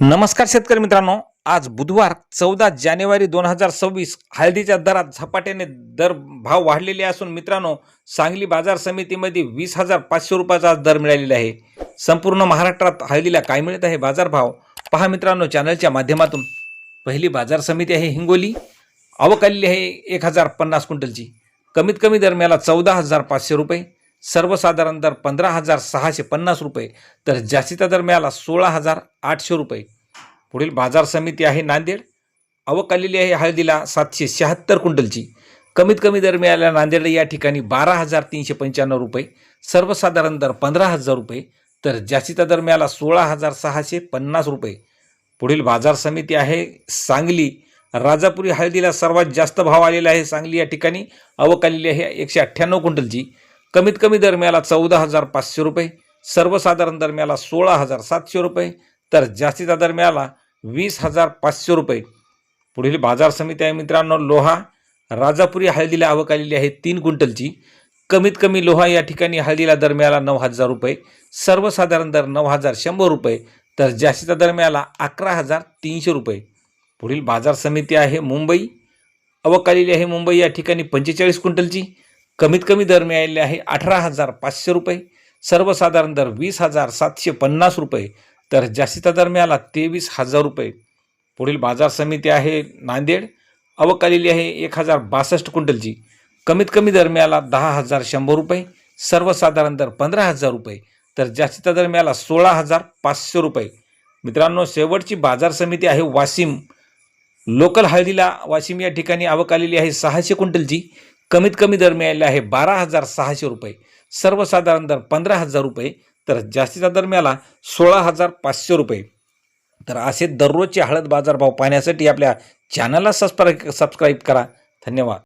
नमस्कार शेतकरी मित्रांनो. आज बुधवार चौदा जानेवारी दोन हजार सव्वीस. हळदीच्या दरात झपाट्याने दर भाव वाढलेले असून मित्रांनो सांगली बाजार समितीमध्ये वीस हजार पाचशे रुपयाचा आज दर मिळालेला आहे. संपूर्ण महाराष्ट्रात हळदीला काय मिळत आहे? बाजारभाव पहा मित्रांनो चॅनलच्या माध्यमातून. पहिली बाजार समिती आहे हिंगोली. आवक आलेली आहे एक हजार पन्नास क्विंटलची. कमीत कमी दर मिळाला चौदा हजार पाचशे रुपये. सर्वसाधारण दर पंधरा हजार सहाशे पन्नास रुपये तर जास्तीचा दर मिळाला सोळा हजार आठशे रुपये. पुढील बाजार समिती आहे नांदेड. आवक आलेली आहे हळदीला सातशे शहात्तर क्विंटलची. कमीत कमी दर मिळाला नांदेड या ठिकाणी बारा हजार तीनशे पंच्याण्णव रुपये. सर्वसाधारण दर पंधरा हजार रुपये तर जास्तीचा दर मिळाला सोळा हजार सहाशे पन्नास रुपये. पुढील बाजार समिती आहे सांगली. राजापुरी हळदीला सर्वात जास्त भाव आलेला आहे सांगली या ठिकाणी. आवक आलेली आहे एकशे अठ्ठ्याण्णव क्विंटलची. कमीत कमी दरम्याला चौदा हजार पाचशे रुपये सर्वसाधारण दरम्याला सोळा हजार सातशे रुपये तर जास्तीचा दरम्याला वीस हजार पाचशे रुपये. पुढील बाजार समिती आहे मित्रांनो लोहा राजापुरी हळदीला आवक आलेली आहे तीन क्विंटलची. कमीत कमी लोहा या ठिकाणी हळदीला दरम्याला नऊ हजार रुपये सर्वसाधारण दर नऊ हजार शंभर रुपये तर जास्तीचा दरम्याला अकरा हजार तीनशे रुपये. पुढील बाजार समिती आहे मुंबई आवक आलेली आहे मुंबई या ठिकाणी पंचेचाळीस क्विंटलची. कमीत कमी दर मिळालेले आहे अठरा हजार पाचशे रुपये. सर्वसाधारण दर वीस हजार सातशे पन्नास रुपये. तर जास्तीचा दर मिळाला तेवीस हजार रुपये. पुढील बाजार समिती आहे नांदेड. आवक आलेली आहे एक हजार बासष्ट क्विंटलची. कमीत कमी दर मिळाला दहा हजार शंभर रुपये. सर्वसाधारण दर पंधरा हजार रुपये. तर जास्तीचा दर मिळाला सोळा हजार पाचशे रुपये. मित्रांनो शेवटची बाजार समिती आहे वाशिम. लोकल हळदीला वाशिम या ठिकाणी आवक आलेली आहे सहाशे क्विंटलची. कमीत कमी दर मिळाले आहे बारा हजार सहाशे रुपये. सर्वसाधारण दर पंधरा हजार रुपये तर जास्तीचा दर मिळाला सोळा हजार पाचशे रुपये. तर असे दररोजचे हळद बाजारभाव पाहण्यासाठी आपल्या चॅनलला सबस्क्राईब सबस्क्राईब करा. धन्यवाद.